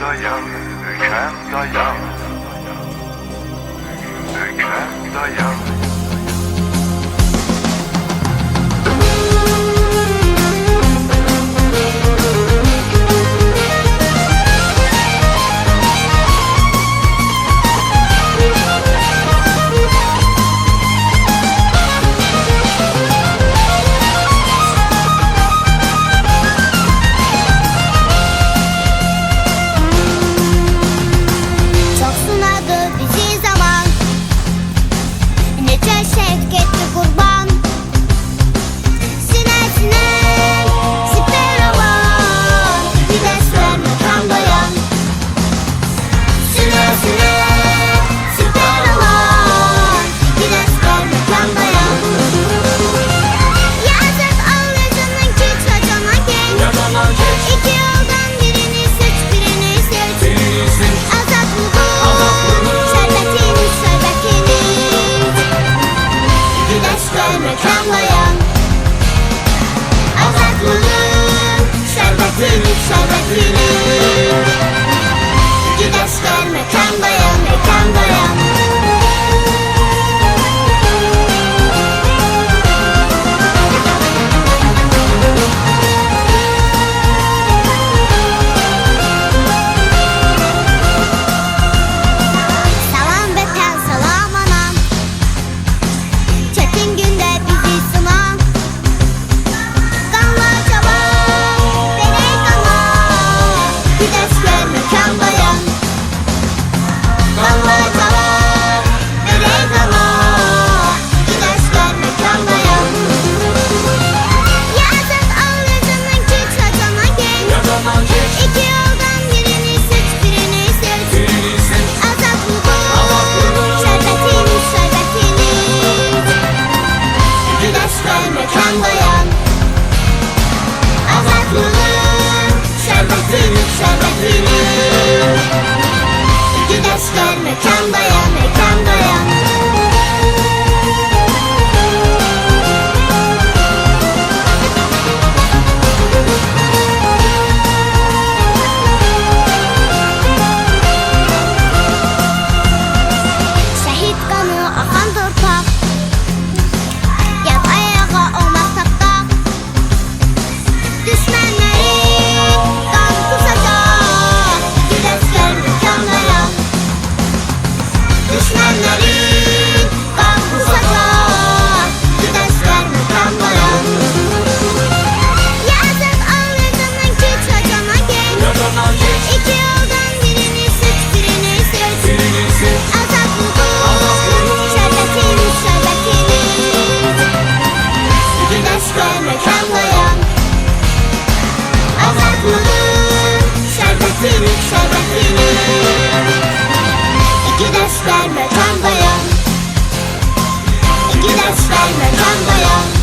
dayan, büken dayan. Büken dayan Güneş verme kan verme kan bayan. İki ders verme kan bayan.